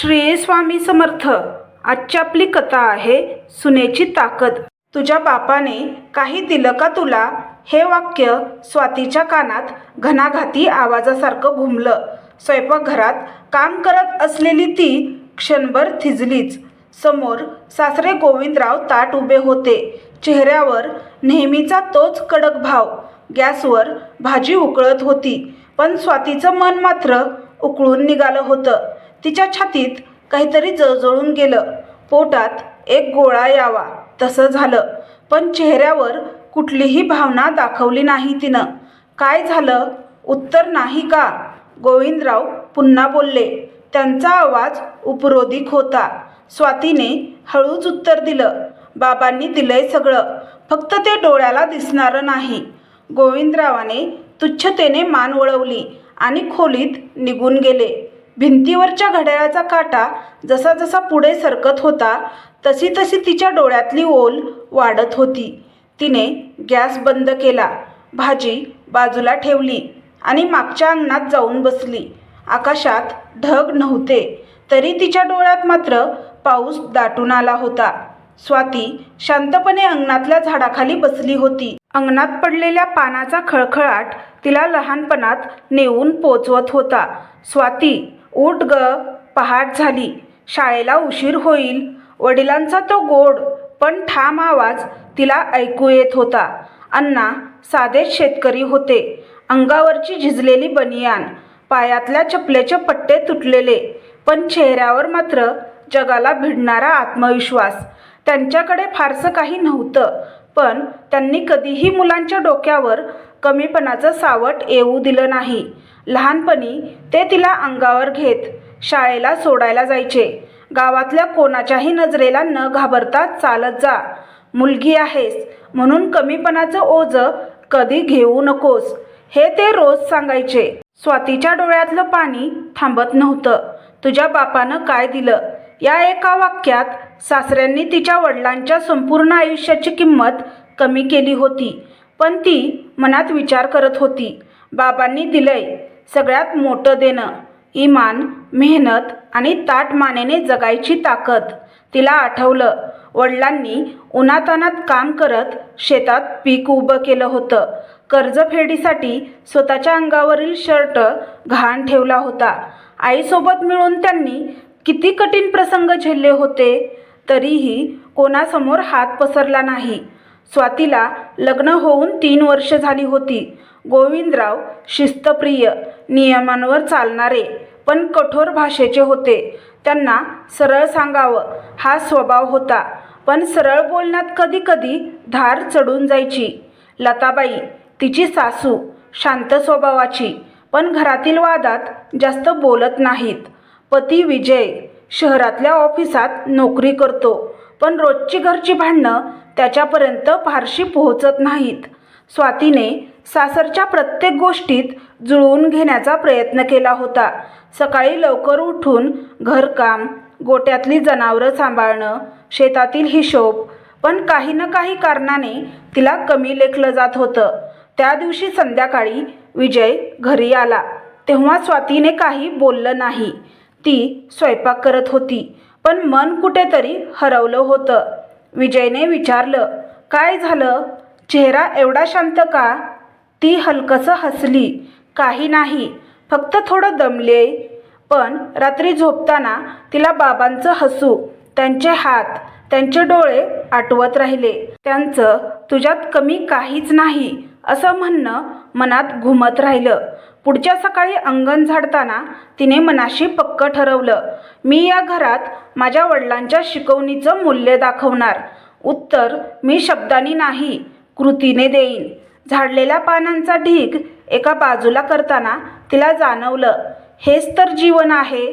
श्रेयस्वामी समर्थ. आजची आपली कथा आहे सुनेची ताकद. तुझ्या बापाने काही दिलं का तुला? हे वाक्य स्वातीच्या कानात घणाघाती आवाजासारखं घुमलं. स्वयंपाकघरात काम करत असलेली ती क्षणभर थिजलीच. समोर सासरे गोविंदराव ताट उभे होते. चेहऱ्यावर नेहमीचा तोच कडक भाव. गॅसवर भाजी उकळत होती. पण स्वातीचं मन मात्र उकळून निघालं होतं. तिच्या छातीत काहीतरी जळजळून गेलं. पोटात एक गोळा यावा तसं झालं. पण चेहऱ्यावर कुठलीही भावना दाखवली नाही तिनं. काय झालं? उत्तर नाही का? गोविंदराव पुन्हा बोलले. त्यांचा आवाज उपरोधिक होता. स्वातीने हळूच उत्तर दिलं. बाबांनी दिलंय सगळं. फक्त ते डोळ्याला दिसणारं नाही. गोविंदरावाने तुच्छतेने मान वळवली आणि खोलीत निघून गेले. भिंतीवरच्या घड्याळाचा काटा जसा जसा पुढे सरकत होता तशी तशी तिच्या डोळ्यातली ओल वाढत होती. तिने गॅस बंद केला भाजी बाजूला ठेवली आणि मागच्या अंगणात जाऊन बसली. आकाशात ढग नव्हते तरी तिच्या डोळ्यात मात्र पाऊस दाटून आला होता. स्वाती शांतपणे अंगणातल्या झाडाखाली बसली होती. अंगणात पडलेल्या पानाचा खळखळाट तिला लहानपणात नेऊन पोचवत होता. स्वाती उठ ग पहाट झाली. शाळेला उशीर होईल. वडिलांचा तो गोड पण ठाम आवाज तिला ऐकू येत होता. अण्णा साधेच शेतकरी होते. अंगावरची झिजलेली बनियान पायातल्या चपलेचे पट्टे तुटलेले पण चेहऱ्यावर मात्र जगाला भिडणारा आत्मविश्वास. त्यांच्याकडे फारसं काही नव्हतं पण त्यांनी कधीही मुलांच्या डोक्यावर कमीपणाचं सावट येऊ दिलं नाही. लहानपणी ते तिला अंगावर घेत शाळेला सोडायला जायचे. गावातल्या कोणाच्याही नजरेला न घाबरता चालत जा. मुलगी आहेस म्हणून कमीपणाचं ओझं कधी घेऊ नकोस हे ते रोज सांगायचे. स्वातीच्या डोळ्यातलं पाणी थांबत नव्हतं. तुझ्या बापानं काय दिलं? या एका वाक्यात सासऱ्यांनी तिच्या वडिलांच्या संपूर्ण आयुष्याची किंमत कमी केली होती पण ती मनात विचार करत होती. बाबांनी दिलंय सगळ्यात मोठं देणं. इमान मेहनत आणि ताट मानेने जगायची ताकद. तिला आठवलं वडिलांनी उन्हातानात काम करत शेतात पीक उभं केलं होतं. कर्जफेडीसाठी स्वतःच्या अंगावरील शर्ट घाण ठेवला होता. आईसोबत मिळून त्यांनी किती कठीण प्रसंग झेलले होते तरीही कोणासमोर हात पसरला नाही. स्वातीला लग्न होऊन तीन वर्ष झाली होती. गोविंदराव शिस्तप्रिय नियमांवर चालणारे पण कठोर भाषेचे होते. त्यांना सरळ सांगावं हा स्वभाव होता. पण सरळ बोलण्यात कधीकधी धार चढून जायची. लताबाई तिची सासू शांत स्वभावाची पण घरातील वादात जास्त बोलत नाहीत. पती विजय शहरातल्या ऑफिसात नोकरी करतो पण रोजची घरची भांडणं त्याच्यापर्यंत फारशी पोहोचत नाहीत. स्वातीने सासरच्या प्रत्येक गोष्टीत जुळवून घेण्याचा प्रयत्न केला होता. सकाळी लवकर उठून घरकाम गोट्यातली जनावरं सांभाळणं शेतातील हिशोब पण काही ना काही कारणाने तिला कमी लेखलं जात होतं. त्या दिवशी संध्याकाळी विजय घरी आला. तेव्हा स्वातीने काही बोललं नाही. ती स्वयंपाक करत होती पण मन कुठेतरी हरवलं होतं. विजयने विचारलं काय झालं? चेहरा एवढा शांत का? ती हलकसं हसली. काही नाही. फक्त थोडं दमले. पण रात्री झोपताना तिला बाबांचं हसू त्यांचे हात त्यांचे डोळे आठवत राहिले. त्यांचं तुझ्यात कमी काहीच नाही असं म्हणणं मनात घुमत राहिलं. पुढच्या सकाळी अंगण झाडताना तिने मनाशी पक्क ठरवलं मी या घरात माझ्या वडिलांच्या शिकवणीचं मूल्य दाखवणार. उत्तर मी शब्दांनी नाही कृतीने देईन. झाडलेल्या पानांचा ढीग एका बाजूला करताना तिला जाणवलं हेच तर जीवन आहे.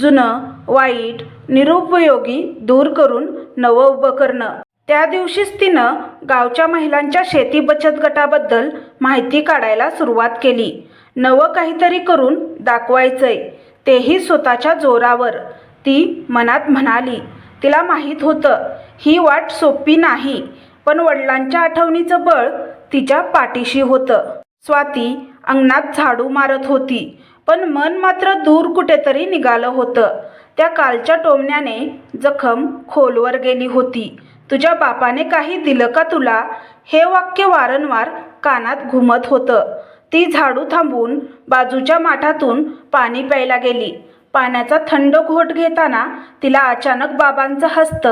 जुनं वाईट निरुपयोगी दूर करून नवं उभं करणं. त्या दिवशीच तिनं गावच्या महिलांच्या शेती बचत गटाबद्दल माहिती काढायला सुरुवात केली. नवं काहीतरी करून दाखवायचंय तेही स्वतःच्या जोरावर. ती मनात म्हणाली तिला माहीत होतं ही वाट सोपी नाही पण वडिलांच्या आठवणीचं बळ तिच्या पाठीशी होतं. स्वाती अंगणात झाडू मारत होती पण मन मात्र दूर कुठेतरी निघालं होतं. त्या कालच्या टोमण्याने जखम खोलवर गेली होती. तुझ्या बापाने काही दिलं का तुला? हे वाक्य वारंवार कानात घुमत होतं. ती झाडू थांबून बाजूच्या माठातून पाणी प्यायला गेली. पाण्याचा थंड घोट घेताना तिला अचानक बाबांचं हस्त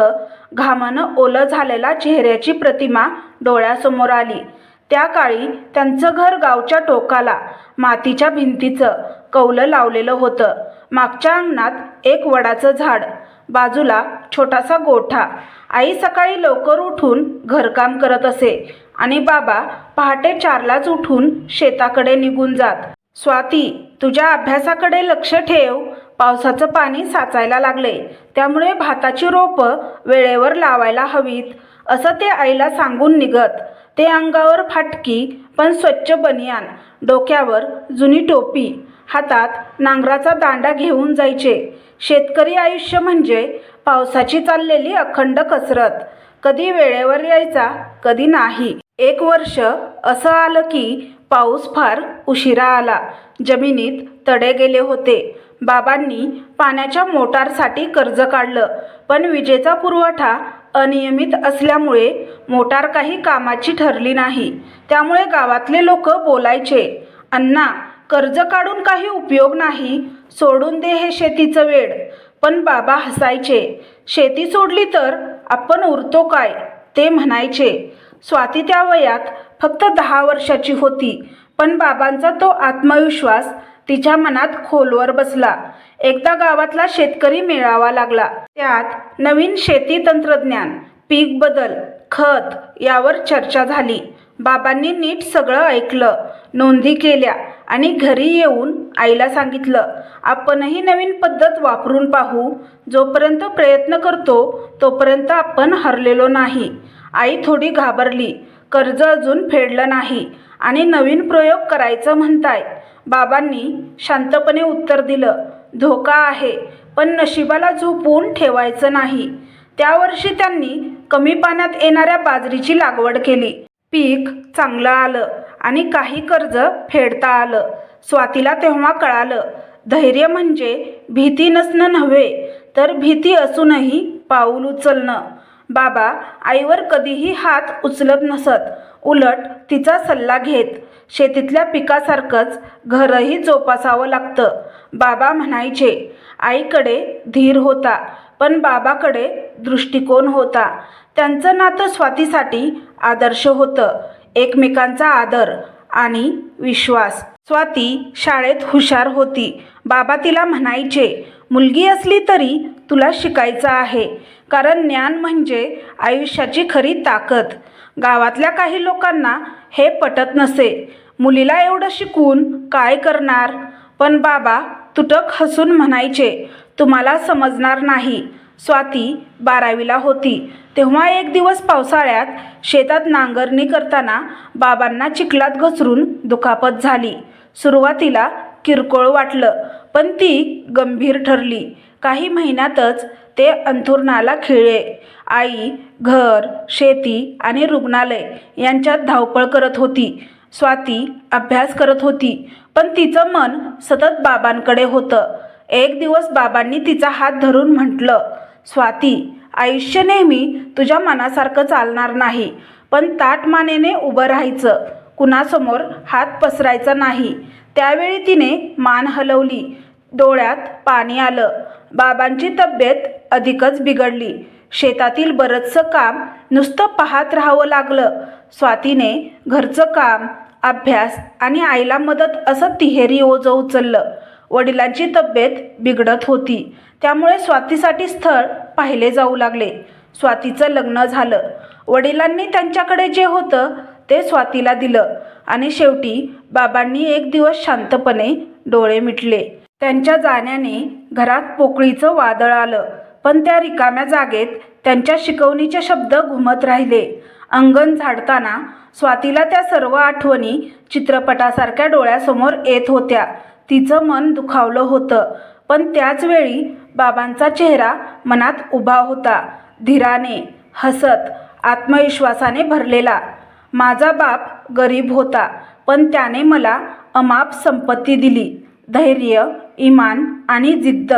घामानं ओलं झालेला चेहऱ्याची प्रतिमा डोळ्यासमोर आली. त्या काळी त्यांचं घर गावच्या टोकाला मातीच्या भिंतीचं कौलं लावलेलं होतं. मागच्या अंगणात एक वडाचं झाड बाजूला छोटासा गोठा. आई सकाळी लवकर उठून घरकाम करत असे आणि बाबा पहाटे चारलाच उठून शेताकडे निघून जात. स्वाती तुझ्या अभ्यासाकडे लक्ष ठेव. पावसाचं पाणी साचायला लागले. त्यामुळे भाताची रोपं वेळेवर लावायला हवीत. असं ते आईला सांगून निघत. ते अंगावर फाटकी पण स्वच्छ बनियान डोक्यावर जुनी टोपी हातात नांगराचा दांडा घेऊन जायचे. शेतकरी आयुष्य म्हणजे पावसाची चाललेली अखंड कसरत. कधी वेळेवर यायचा कधी नाही. एक वर्ष असं आलं की पाऊस फार उशिरा आला. जमिनीत तडे गेले होते. बाबांनी पाण्याच्या मोटारसाठी कर्ज काढलं. पण विजेचा पुरवठा अनियमित असल्यामुळे मोटार काही कामाची ठरली नाही. त्यामुळे गावातले लोक बोलायचे अण्णा कर्ज काढून काही उपयोग नाही सोडून दे हे शेतीचं वेड. पण बाबा हसायचे शेती सोडली तर आपण उरतो काय? ते म्हणायचे स्वाती त्या वयात फक्त दहा वर्षाची होती पण बाबांचा तो आत्मविश्वास तिच्या मनात खोलवर बसला. एकदा गावातला शेतकरी मेळावा लागला. त्यात नवीन शेती तंत्रज्ञान पीक बदल खत यावर चर्चा झाली. बाबांनी नीट सगळं ऐकलं नोंदी केल्या आणि घरी येऊन आईला सांगितलं आपणही नवीन पद्धत वापरून पाहू. जोपर्यंत प्रयत्न करतो तोपर्यंत आपण हरलेलो नाही. आई थोडी घाबरली कर्ज अजून फेडलं नाही आणि नवीन प्रयोग करायचं म्हणताय. बाबांनी शांतपणे उत्तर दिलं धोका आहे. पण नशिबाला झोपवून ठेवायचं नाही. त्यावर्षी त्यांनी कमी पाण्यात येणाऱ्या बाजरीची लागवड केली. पीक चांगलं आलं आणि काही कर्ज फेडता आलं. स्वातीला तेव्हा कळालं धैर्य म्हणजे भीती नसणं नव्हे तर भीती असूनही पाऊल उचलणं. बाबा आईवर कधीही हात उचलत नसत. उलट तिचा सल्ला घेत शेतीतल्या पिकासारखंच घरही जोपासावं लागतं. बाबा म्हणायचे आईकडे धीर होता पण बाबाकडे दृष्टिकोन होता. त्यांचं नातं स्वातीसाठी आदर्श होतं एकमेकांचा आदर आणि विश्वास. स्वाती शाळेत हुशार होती. बाबा तिला म्हणायचे मुलगी असली तरी तुला शिकायचं आहे कारण ज्ञान म्हणजे आयुष्याची खरी ताकद. गावातल्या काही लोकांना हे पटत नसे. मुलीला एवढं शिकून काय करणार? पण बाबा तुटक हसून म्हणायचे तुम्हाला समजणार नाही. स्वाती बारावीला होती. तेव्हा एक दिवस पावसाळ्यात शेतात नांगरणी करताना बाबांना चिखलात घसरून दुखापत झाली. सुरुवातीला किरकोळ वाटलं पण ती गंभीर ठरली. काही महिन्यातच ते अंथुरणाला खिळे. आई घर शेती आणि रुग्णालय यांच्यात धावपळ करत होती. स्वाती अभ्यास करत होती पण तिचं मन सतत बाबांकडे होतं. एक दिवस बाबांनी तिचा हात धरून म्हटलं स्वाती आयुष्य नेहमी तुझ्या मनासारखं चालणार नाही पण ताट मानेने उभं राहायचं. कुणासमोर हात पसरायचा नाही. त्यावेळी तिने मान हलवली. डोळ्यात पाणी आलं. बाबांची तब्येत अधिकच बिघडली. शेतातील बरंचसं काम नुसतं पाहत राहावं लागलं. स्वातीने घरचं काम अभ्यास आणि आईला मदत असं तिहेरी ओझं उचललं. वडिलांची तब्येत बिघडत होती. त्यामुळे स्वातीसाठी स्थळ पाहिले जाऊ लागले. स्वातीचं लग्न झालं. वडिलांनी त्यांच्याकडे जे होतं ते स्वातीला दिलं आणि शेवटी बाबांनी एक दिवस शांतपणे डोळे मिटले. त्यांच्या जाण्याने घरात पोकळीचं वादळ आलं. पण त्या रिकाम्या जागेत त्यांच्या शिकवणीचे शब्द घुमत राहिले. अंगण झाडताना स्वातीला त्या सर्व आठवणी चित्रपटासारख्या डोळ्यासमोर येत होत्या. तिचं मन दुखावलं होतं. पण त्याचवेळी बाबांचा चेहरा मनात उभा होता. धीराने हसत आत्मविश्वासाने भरलेला. माझा बाप गरीब होता पण त्याने मला अमाप संपत्ती दिली. धैर्य इमान आणि जिद्द.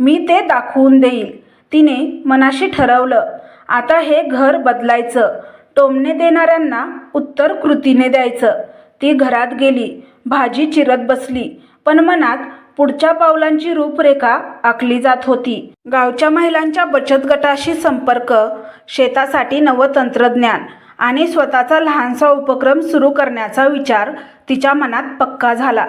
मी ते दाखवून देईल. तिने मनाशी ठरवलं आता हे घर बदलायचं. टोमणे देणाऱ्यांना उत्तर कृतीने द्यायचं. ती घरात गेली भाजी चिरत बसली पण मनात पुढच्या पावलांची रूपरेखा आखली जात होती. गावच्या महिलांच्या बचत गटाशी संपर्क शेतासाठी नवं तंत्रज्ञान आणि स्वतःचा लहानसा उपक्रम सुरू करण्याचा विचार तिच्या मनात पक्का झाला.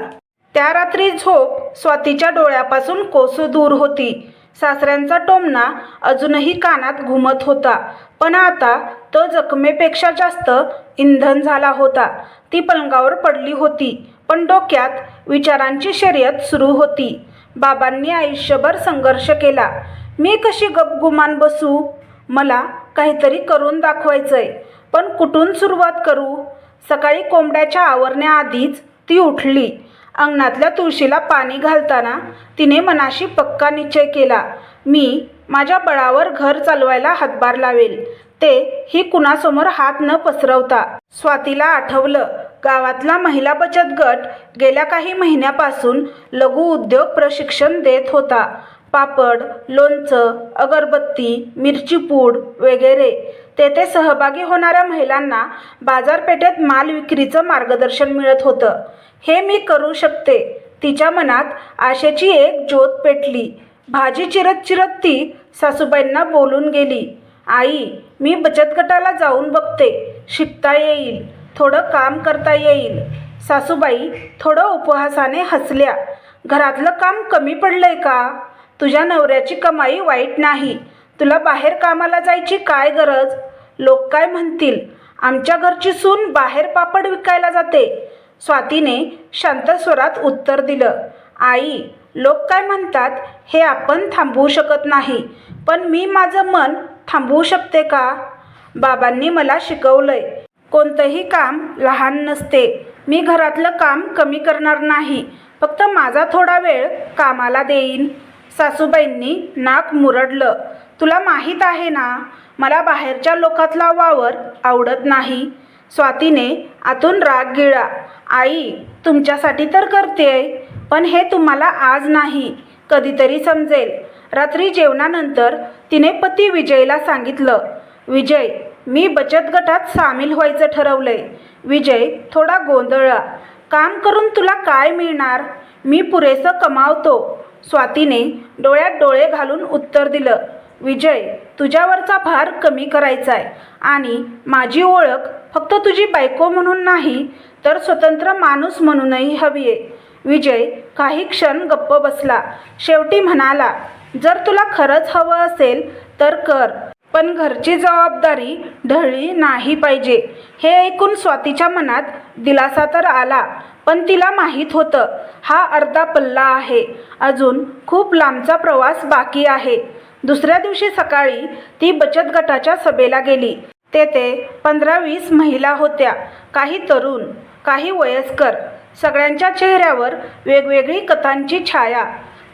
त्या रात्री झोप स्वातीच्या डोळ्यापासून कोसू दूर होती. सासऱ्यांचा टोमणा अजूनही कानात घुमत होता. पण आता तो जखमेपेक्षा जास्त इंधन झाला होता. ती पलंगावर पडली होती. पण डोक्यात विचारांची शर्यत सुरू होती. बाबांनी आयुष्यभर संघर्ष केला. मी कशी गपगुमान बसू? मला काहीतरी करून दाखवायचंय. पण कुठून सुरुवात करू? सकाळी कोंबड्याच्या आवरण्याआधीच ती उठली. अंगणातल्या तुळशीला पाणी घालताना तिने मनाशी पक्का निश्चय केला. मी माझ्या बळावर घर चालवायला हातभार लावेल. ते ही कुणासमोर हात न पसरवता. स्वातीला आठवलं गावातला महिला बचत गट गेल्या काही महिन्यापासून लघु उद्योग प्रशिक्षण देत होता. पापड लोणचं अगरबत्ती मिरची पूड वगैरे तेथे सहभागी होणाऱ्या महिलांना बाजारपेठेत माल विक्रीचं मार्गदर्शन मिळत होतं. हे मी करू शकते. तिच्या मनात आशेची एक ज्योत पेटली. भाजी चिरत चिरत ती सासूबाईंना बोलून गेली. आई मी बचत गटाला जाऊन बघते. शिकता येईल. थोडं काम करता येईल. सासूबाई थोडं उपहासाने हसल्या. घरातलं काम कमी पडलंय का? तुझ्या नवऱ्याची कमाई वाईट नाही. तुला बाहेर कामाला जायची काय गरज? लोक काय म्हणतील? आमच्या घरची सून बाहेर पापड विकायला जाते. स्वातीने शांत स्वरात उत्तर दिलं आई लोक काय म्हणतात हे आपण थांबवू शकत नाही पण मी माझं मन थांबवू शकते का? बाबांनी मला शिकवलंय कोणतंही काम लहान नसते. मी घरातलं काम कमी करणार नाही. फक्त माझा थोडा वेळ कामाला देईन. सासूबाईंनी नाक मुरडलं. तुला माहीत आहे ना मला बाहेरच्या लोकातला वावर आवडत नाही स्वातीने आतून राग गिळा. आई तुमच्यासाठी तर करते पण हे तुम्हाला आज नाही कधीतरी समजेल रात्री जेवणानंतर तिने पती विजयला सांगितलं विजय मी बचत गटात सामील व्हायचं ठरवलंय. विजय थोडा गोंधळा. काम करून तुला काय मिळणार? मी पुरेसं कमावतो. स्वातीने डोळ्यात डोळे घालून उत्तर दिलं विजय तुझ्यावरचा भार कमी करायचा आहे आणि माझी ओळख फक्त तुझी बायको म्हणून नाही तर स्वतंत्र माणूस म्हणूनही हवी आहे विजय काही क्षण गप्प बसला. शेवटी म्हणाला जर तुला खरंच हवं असेल तर कर. पण घरची जबाबदारी ढळली नाही पाहिजे. हे ऐकून स्वातीच्या मनात दिलासा तर आला पण तिला माहीत होतं हा अर्धा पल्ला आहे. अजून खूप लांबचा प्रवास बाकी आहे. दुसऱ्या दिवशी सकाळी ती बचत गटाच्या सभेला गेली. तेथे पंधरा वीस महिला होत्या. काही तरुण काही वयस्कर. सगळ्यांच्या चेहऱ्यावर वेगवेगळी कथांची छाया.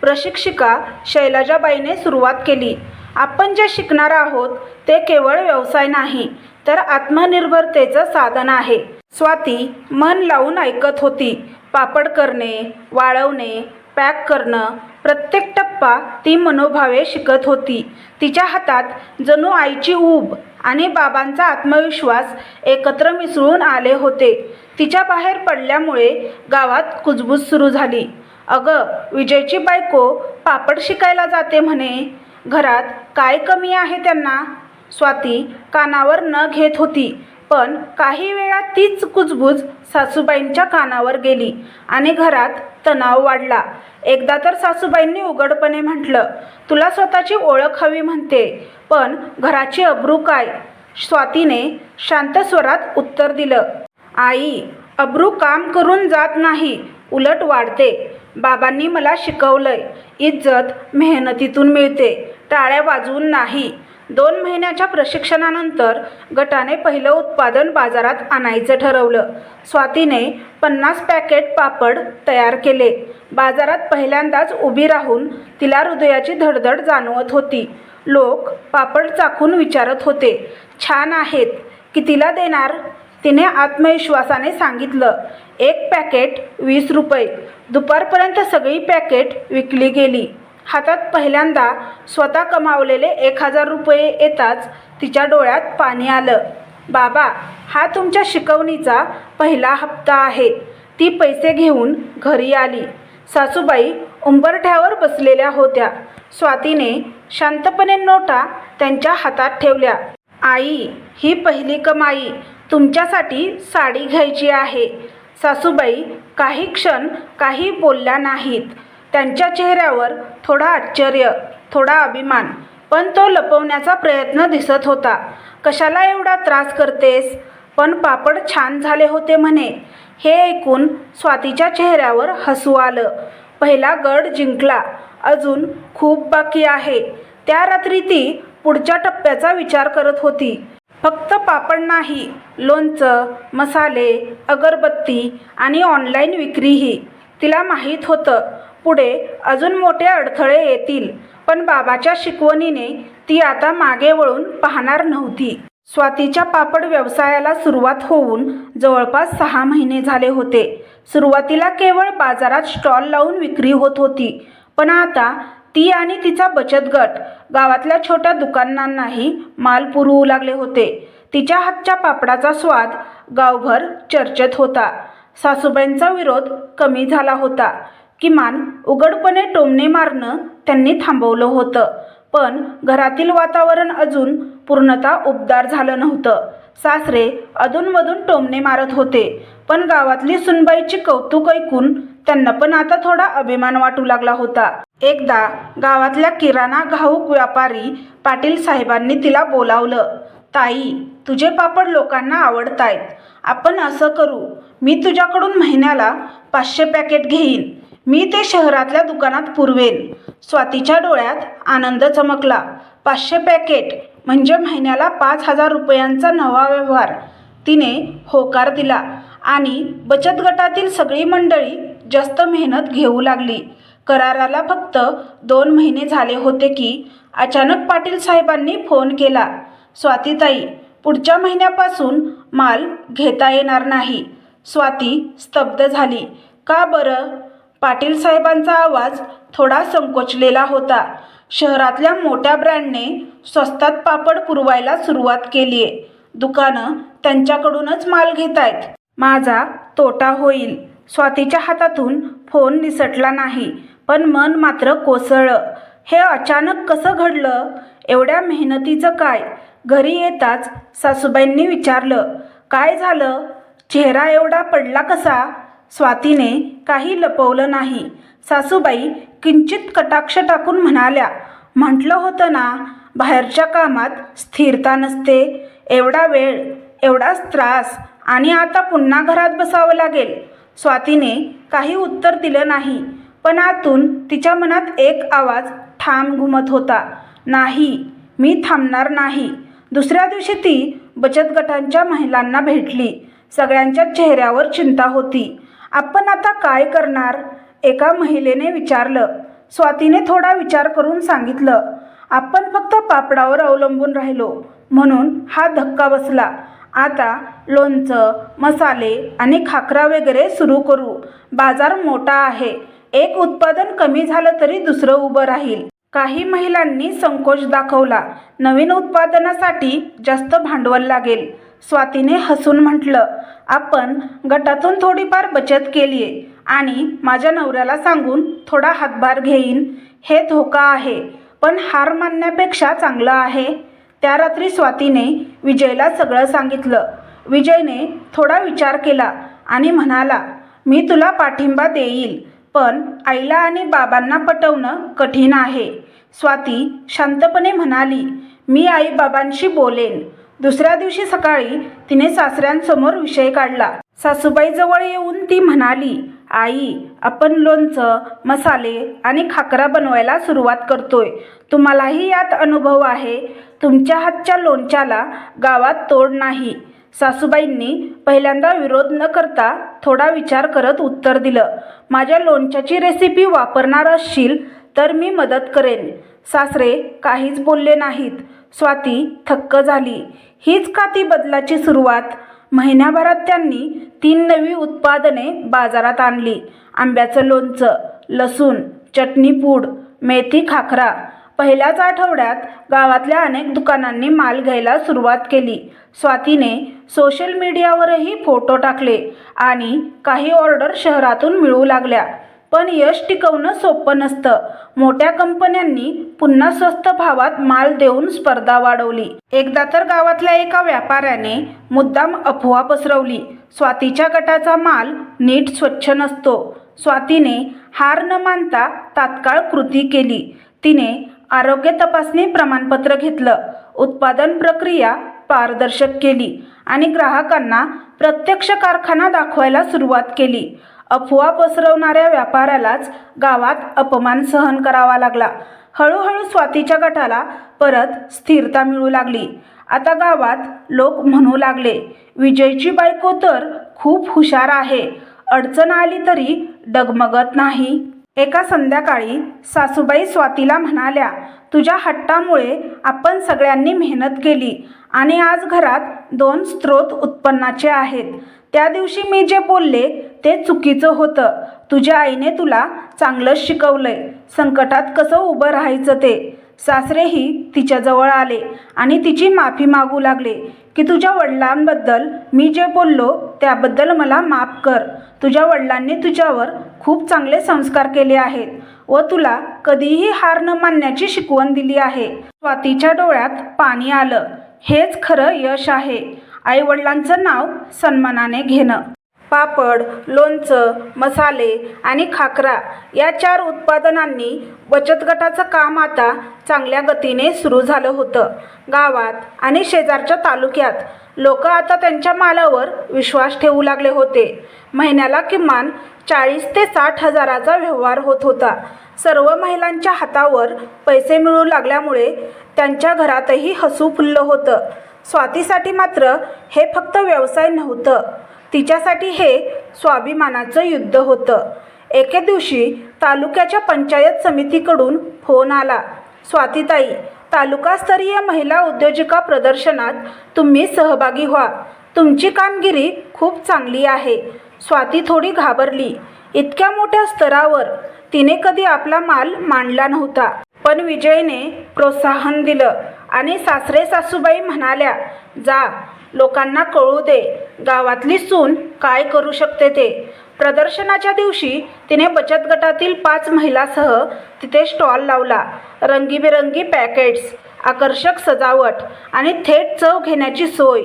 प्रशिक्षिका शैलजाबाईने सुरुवात केली. आपण जे शिकणार आहोत ते केवळ व्यवसाय नाही तर आत्मनिर्भरतेचं साधन आहे. स्वाती मन लावून ऐकत होती. पापड करणे वाळवणे पॅक करणं प्रत्येक टप्पा ती मनोभावे शिकत होती. तिच्या हातात जणू आईची ऊब आणि बाबांचा आत्मविश्वास एकत्र मिसळून आले होते. तिच्या बाहेर पडल्यामुळे गावात कुजबूज सुरू झाली. अगं विजयची बायको पापड शिकायला जाते म्हणे. घरात काय कमी आहे त्यांना? स्वाती कानावर न घेत होती पण काही वेळा तीच कुजबूज सासूबाईंच्या कानावर गेली आणि घरात तणाव वाढला. एकदा तर सासूबाईंनी उघडपणे म्हटलं तुला स्वतःची ओळख हवी म्हणते पण घराची अब्रू काय? स्वातीने शांत स्वरात उत्तर दिलं आई अब्रू काम करून जात नाही उलट वाढते. बाबांनी मला शिकवलंय इज्जत मेहनतीतून मिळते. टाळ्या वाजवून नाही. दोन महिन्याच्या प्रशिक्षणानंतर गटाने पहिलं उत्पादन बाजारात आणायचं ठरवलं. स्वातीने पन्नास पॅकेट पापड तयार केले. बाजारात पहिल्यांदाच उभी राहून तिला हृदयाची धडधड जाणवत होती. लोक पापड चाखून विचारत होते छान आहेत कितीला देणार? तिने आत्मविश्वासाने सांगितलं एक पॅकेट वीस रुपये. दुपारपर्यंत सगळी पॅकेट विकली गेली. हातात पहिल्यांदा स्वतः कमावलेले एक हजार रुपये येताच तिच्या डोळ्यात पाणी आलं. बाबा हा तुमच्या शिकवणीचा पहिला हप्ता आहे. ती पैसे घेऊन घरी आली. सासूबाई उंबरठ्यावर बसलेल्या होत्या. स्वातीने शांतपणे नोटा त्यांच्या हातात ठेवल्या. आई ही पहिली कमाई तुमच्यासाठी साडी घ्यायची आहे. सासूबाई काही क्षण काही बोलल्या नाहीत. त्यांच्या चेहऱ्यावर थोडा आश्चर्य थोडा अभिमान पण तो लपवण्याचा प्रयत्न दिसत होता. कशाला एवढा त्रास करतेस? पण पापड छान झाले होते म्हणे. हे ऐकून स्वातीच्या चेहऱ्यावर हसू आलं. पहिला गड जिंकला. अजून खूप बाकी आहे. त्या रात्री ती पुढच्या टप्प्याचा विचार करत होती. फक्त पापड नाही लोणचं मसाले अगरबत्ती आणि ऑनलाईन विक्रीही. तिला माहीत होतं पुढे अजून मोठे अडथळे येतील. पण बाबाच्या शिकवणीने ती आता मागे वळून पाहणार नव्हती. स्वातीच्या पापड व्यवसायाला सुरुवात होऊन जवळपास सहा महिने झाले होते. सुरुवातीला केवळ बाजारात स्टॉल लावून विक्री होत होती. पण आता ती आणि तिचा बचत गट गावातल्या छोट्या दुकानांनाही माल पुरवू लागले होते. तिच्या हातच्या पापडाचा स्वाद गावभर चर्चेत होता. सासूबाईंचा विरोध कमी झाला होता. किमान उघडपणे टोमणे मारणं त्यांनी थांबवलं होतं. पण घरातील वातावरण अजून पूर्णतः उबदार झालं नव्हतं. सासरे अधूनमधून टोमणे मारत होते. पण गावातली सुनबाईची कौतुक ऐकून त्यांना पण आता थोडा अभिमान वाटू लागला होता. एकदा गावातल्या किराणा घाऊक व्यापारी पाटील साहेबांनी तिला बोलावलं ताई तुझे पापड लोकांना आवडतायत. आपण असं करू. मी तुझ्याकडून महिन्याला पाचशे पॅकेट घेईन. मी ते शहरातल्या दुकानात पुरवेन. स्वातीच्या डोळ्यात आनंद चमकला. पाचशे पॅकेट म्हणजे महिन्याला पाच हजार रुपयांचा नवा व्यवहार. तिने होकार दिला आणि बचत गटातील सगळी मंडळी जास्त मेहनत घेऊ लागली. कराराला फक्त दोन महिने झाले होते की अचानक पाटील साहेबांनी फोन केला. स्वातीताई पुढच्या महिन्यापासून माल घेता येणार नाही. स्वाती स्तब्ध झाली. का बरं? पाटील साहेबांचा आवाज थोडा संकोचलेला होता. शहरातल्या मोठ्या ब्रँडने स्वस्तात पापड पुरवायला सुरुवात केली आहे दुकानं त्यांच्याकडूनच माल घेत आहेत माझा तोटा होईल. स्वातीच्या हातातून फोन निसटला नाही पण मन मात्र कोसळलं. हे अचानक कसं घडलं? एवढ्या मेहनतीचं काय? घरी येताच सासूबाईंनी विचारलं काय झालं? चेहरा एवढा पडला कसा? स्वातीने काही लपवलं नाही. सासूबाई किंचित कटाक्ष टाकून म्हणाल्या म्हटलं होतं ना बाहेरच्या कामात स्थिरता नसते. एवढा वेळ एवढाच त्रास आणि आता पुन्हा घरात बसावं लागेल. स्वातीने काही उत्तर दिलं नाही पण आतून तिच्या मनात एक आवाज ठाम घुमत होता. नाही मी थांबणार नाही. दुसऱ्या दिवशी ती बचत गटांच्या महिलांना भेटली. सगळ्यांच्या चेहऱ्यावर चिंता होती. आपण आता काय करणार? एका महिलेने विचारलं. स्वातीने थोडा विचार करून सांगितलं आपण फक्त पापडावर अवलंबून राहिलो. म्हणून हा धक्का बसला. आता लोणचं मसाले आणि खाकरा वगैरे सुरू करू. बाजार मोठा आहे. एक उत्पादन कमी झालं तरी दुसरं उभं राहील. काही महिलांनी संकोच दाखवला. नवीन उत्पादनासाठी जास्त भांडवल लागेल. स्वातीने हसून म्हटलं आपण गटातून थोडीफार बचत केली आहे आणि माझ्या नवऱ्याला सांगून थोडा हातभार घेईन. हे धोका आहे पण हार मानण्यापेक्षा चांगलं आहे. त्या रात्री स्वातीने विजयला सगळं सांगितलं. विजयने थोडा विचार केला आणि म्हणाला मी तुला पाठिंबा देईल पण आईला आणि बाबांना पटवणं कठीण आहे. स्वाती शांतपणे म्हणाली मी आई बाबांशी बोलेन दुसऱ्या दिवशी सकाळी तिने सासऱ्यांसमोर विषय काढला. सासूबाईजवळ येऊन ती म्हणाली आई आपण लोणचं मसाले आणि खाकरा बनवायला सुरुवात करतोय. तुम्हालाही यात अनुभव आहे. तुमच्या हातच्या लोणच्याला गावात तोड नाही. सासूबाईंनी पहिल्यांदा विरोध न करता थोडा विचार करत उत्तर दिलं माझ्या लोणच्याची रेसिपी वापरणार असशील तर मी मदत करेन. सासरे काहीच बोलले नाहीत. स्वाती थक्क झाली. हीच का ती बदलाची सुरुवात. महिन्याभरात त्यांनी तीन नवी उत्पादने बाजारात आणली. आंब्याचं लोणचं लसूण चटणी पूड मेथी खाकरा पहिल्याच आठवड्यात गावातल्या अनेक दुकानांनी माल घ्यायला सुरुवात केली. स्वातीने सोशल मीडियावरही फोटो टाकले आणि काही ऑर्डर शहरातून मिळू लागल्या. पण यश टिकवणं सोपं नसतं. मोठ्या कंपन्यांनी पुन्हा स्वस्त भावात माल देऊन स्पर्धा वाढवली. एकदा तर गावातल्या एका व्यापाऱ्याने मुद्दाम अफवा पसरवली. स्वातीच्या गटाचा माल नीट स्वच्छ नसतो. स्वातीने हार न मानता तात्काळ कृती केली. तिने आरोग्य तपासणी प्रमाणपत्र घेतलं. उत्पादन प्रक्रिया पारदर्शक केली आणि ग्राहकांना प्रत्यक्ष कारखाना दाखवायला सुरुवात केली. अफवा पसरवणाऱ्या व्यापाऱ्यालाच गावात अपमान सहन करावा लागला. हळूहळू स्वातीच्या गटाला परत स्थिरता मिळू लागली. आता गावात लोक म्हणू लागले विजयची बायको तर खूप हुशार आहे. अडचण आली तरी डगमगत नाही. एका संध्याकाळी सासूबाई स्वातीला म्हणाल्या तुझ्या हट्टामुळे आपण सगळ्यांनी मेहनत केली आणि आज घरात दोन स्रोत उत्पन्नाचे आहेत. त्या दिवशी मी जे बोलले ते चुकीचं होतं. तुझ्या आईने तुला चांगलंच शिकवलंय. संकटात कसं उभं राहायचं ते? सासरेही तिच्याजवळ आले आणि तिची माफी मागू लागले की तुझ्या वडिलांबद्दल मी जे बोललो त्याबद्दल मला माफ कर. तुझ्या वडिलांनी तुझ्यावर खूप चांगले संस्कार केले आहेत व तुला कधीही हार न मानण्याची शिकवण दिली आहे. स्वातीच्या डोळ्यात पाणी आलं. हेच खरं यश आहे. आईवडिलांचं नाव सन्मानाने घेणं. पापड लोणचं मसाले आणि खाकरा या चार उत्पादनांनी बचत गटाचं काम आता चांगल्या गतीने सुरू झालं होतं. गावात आणि शेजारच्या तालुक्यात लोक आता त्यांच्या मालावर विश्वास ठेवू लागले होते. महिन्याला किमान चाळीस ते साठ हजाराचा व्यवहार होत होता. सर्व महिलांच्या हातावर पैसे मिळू लागल्यामुळे त्यांच्या घरातही हसू फुललं होतं. स्वातीसाठी मात्र हे फक्त व्यवसाय नव्हतं. तिच्यासाठी हे स्वाभिमानाचं युद्ध होतं. एके दिवशी तालुक्याच्या पंचायत समितीकडून फोन आला. स्वातीताई तालुकास्तरीय महिला उद्योजिका प्रदर्शनात तुम्ही सहभागी व्हा. तुमची कामगिरी खूप चांगली आहे. स्वाती थोडी घाबरली. इतक्या मोठ्या स्तरावर तिने कधी आपला माल मांडला नव्हता. पण विजयने प्रोत्साहन दिलं आणि सासरे सासूबाई म्हणाल्या जा लोकांना कळू दे. गावातली सून काय करू शकते ते? प्रदर्शनाच्या दिवशी तिने बचत गटातील पाच महिलासह तिथे स्टॉल लावला. रंगीबेरंगी पॅकेट्स आकर्षक सजावट आणि थेट चव घेण्याची सोय.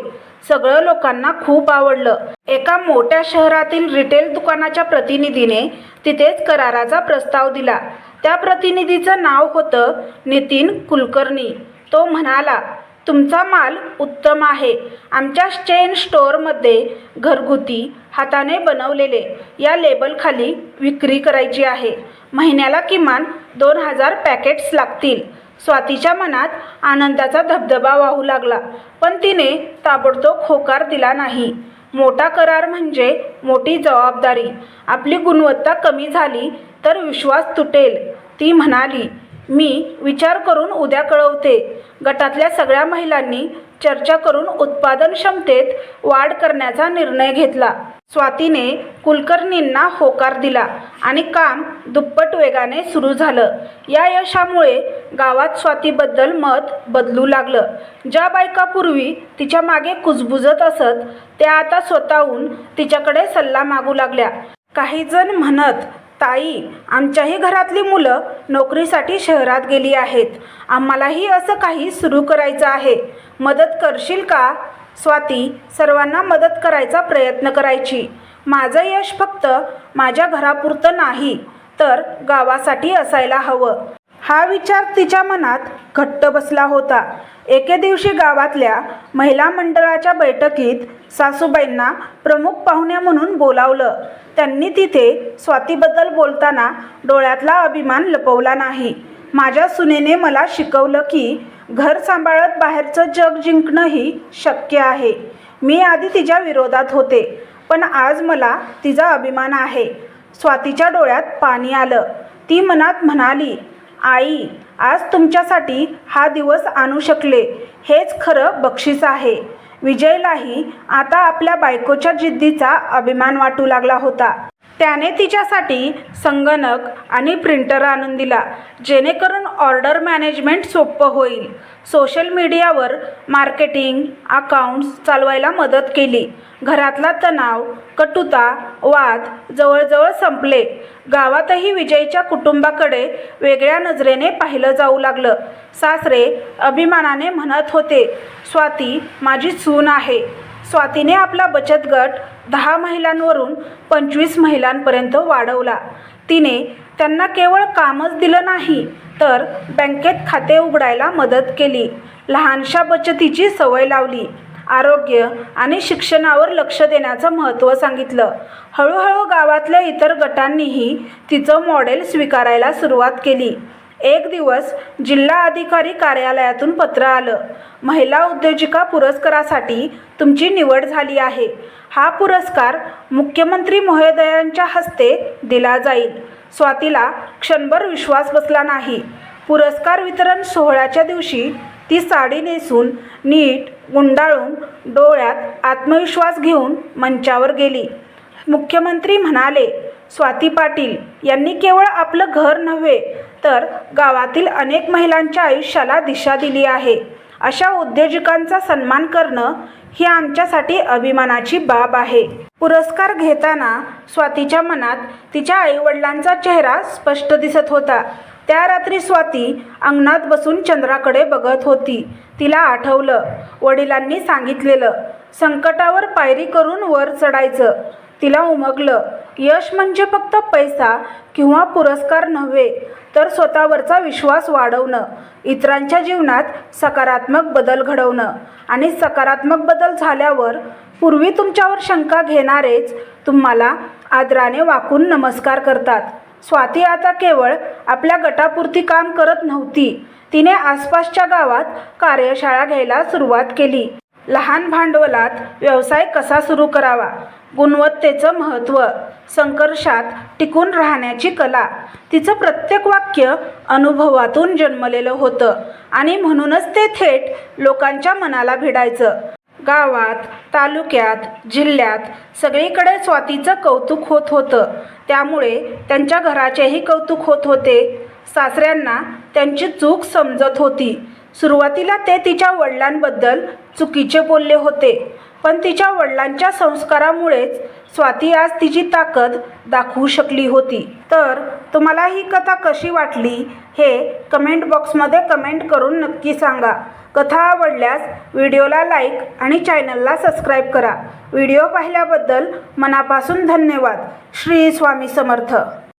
सगळं लोकांना खूप आवडलं. एका मोठ्या शहरातील रिटेल दुकानाच्या प्रतिनिधीने तिथेच कराराचा प्रस्ताव दिला. त्या प्रतिनिधीचं नाव होतं नितीन कुलकर्णी. तो म्हणाला तुमचा माल उत्तम आहे. आमच्या चेन स्टोअरमध्ये घरगुती हाताने बनवलेले या लेबलखाली विक्री करायची आहे. महिन्याला किमान दोन हजार पॅकेट्स लागतील. स्वातीच्या मनात आनंदाचा धबधबा वाहू लागला पण तिने ताबडतोब होकार दिला नाही. मोठा करार म्हणजे मोठी जबाबदारी. आपली गुणवत्ता कमी झाली तर विश्वास तुटेल ती म्हणाली. मी विचार करून उद्या कळवते. गटातल्या सगळ्या महिलांनी चर्चा करून उत्पादन क्षमतेत वाढ करण्याचा निर्णय घेतला. स्वातीने कुलकर्णींना होकार दिला आणि काम दुप्पट वेगाने सुरू झालं. या यशामुळे गावात स्वातीबद्दल मत बदलू लागलं. ज्या बायका पूर्वी तिच्यामागे कुजबुजत असत त्या आता स्वतःहून तिच्याकडे सल्ला मागू लागल्या. काही जण म्हणत ताई आमच्याही घरातली मुलं नोकरीसाठी शहरात गेली आहेत. आम्हालाही असं काही सुरू करायचं आहे. मदत करशील का? स्वाती सर्वांना मदत करायचा प्रयत्न करायची. माझं यश फक्त माझ्या घरापुरतं नाही तर गावासाठी असायला हवं. हा विचार तिच्या मनात घट्ट बसला होता. एके दिवशी गावातल्या महिला मंडळाच्या बैठकीत सासूबाईंना प्रमुख पाहुण्या म्हणून बोलावलं. त्यांनी तिथे स्वातीबद्दल बोलताना डोळ्यातला अभिमान लपवला नाही. माझ्या सुनेने मला शिकवलं की घर सांभाळत बाहेरचं जग जिंकणंही शक्य आहे. मी आधी तिच्या विरोधात होते पण आज मला तिचा अभिमान आहे. स्वातीच्या डोळ्यात पाणी आलं. ती मनात म्हणाली आई आज तुमच्यासाठी हा दिवस आणू शकले हेच खरं बक्षीस आहे. विजयलाही आता आपल्या बायकोच्या जिद्दीचा अभिमान वाटू लागला होता. त्याने तिच्यासाठी संगणक आणि प्रिंटर आणून दिला जेणेकरून ऑर्डर मॅनेजमेंट सोपं होईल. सोशल मीडियावर मार्केटिंग अकाउंट्स चालवायला मदत केली. घरातला तणाव कटुता वाद जवळजवळ संपले. गावातही विजयच्या कुटुंबाकडे वेगळ्या नजरेने पाहिलं जाऊ लागलं. सासरे अभिमानाने म्हणत होते स्वाती माझी सून आहे. स्वातीने आपला बचत गट दहा महिलांवरून पंचवीस महिलांपर्यंत वाढवला. तिने त्यांना केवळ कामच दिलं नाही तर बँकेत खाते उघडायला मदत केली. लहानशा बचतीची सवय लावली. आरोग्य आणि शिक्षणावर लक्ष देण्याचं महत्त्व सांगितलं. हळूहळू गावातल्या इतर गटांनीही तिचं मॉडेल स्वीकारायला सुरुवात केली. एक दिवस जिल्हा अधिकारी कार्यालयातून पत्र आलं. महिला उद्योजिका पुरस्कारासाठी तुमची निवड झाली आहे. हा पुरस्कार मुख्यमंत्री महोदयांच्या हस्ते दिला जाईल. स्वातीला क्षणभर विश्वास बसला नाही. पुरस्कार वितरण सोहळ्याच्या दिवशी ती साडी नेसून नीट गुंडाळून डोळ्यात आत्मविश्वास घेऊन मंचावर गेली. मुख्यमंत्री म्हणाले स्वाती पाटील यांनी केवळ आपलं घर नव्हे तर गावातील अनेक महिलांच्या आयुष्याला दिशा दिली आहे. अशा उद्योजकांचा सन्मान करणं ही आमच्यासाठी अभिमानाची बाब आहे. पुरस्कार घेताना स्वातीच्या मनात तिच्या आईवडिलांचा चेहरा स्पष्ट दिसत होता. त्या रात्री स्वाती अंगणात बसून चंद्राकडे बघत होती. तिला आठवलं. वडिलांनी सांगितलेलं. संकटावर पायरी करून वर चढायचं. तिला उमगलं. यश म्हणजे फक्त पैसा किंवा पुरस्कार नव्हे तर स्वतःवरचा विश्वास वाढवणं इतरांच्या जीवनात सकारात्मक बदल घडवणं. आणि सकारात्मक बदल झाल्यावर पूर्वी तुमच्यावर शंका घेणारेच तुम्हाला आदराने वाकून नमस्कार करतात. स्वाती आता केवळ आपल्या गटापुरती काम करत नव्हती. तिने आसपासच्या गावात कार्यशाळा घ्यायला सुरुवात केली. लहान भांडवलात व्यवसाय कसा सुरू करावा? गुणवत्तेचं महत्त्व संकर्षात टिकून राहण्याची कला. तिचं प्रत्येक वाक्य अनुभवातून जन्मलेलं होतं आणि म्हणूनच ते थेट लोकांच्या मनाला भिडायचं. गावात तालुक्यात जिल्ह्यात सगळीकडे स्वातीचं कौतुक होत होतं. त्यामुळे त्यांच्या घराचेही कौतुक होत होते. सासऱ्यांना त्यांची चूक समजत होती. सुरुवातीला ते तिच्या वडिलांबद्दल चुकीचे बोलले होते पण तिच्या वडिलांच्या संस्कारामुळेच स्वाती आज तिची ताकद दाखवू शकली होती. तर तुम्हाला ही कथा कशी वाटली हे कमेंट बॉक्समध्ये कमेंट करून नक्की सांगा. कथा आवडल्यास व्हिडिओला लाईक आणि चॅनलला सबस्क्राईब करा. व्हिडिओ पाहिल्याबद्दल मनापासून धन्यवाद. श्री स्वामी समर्थ.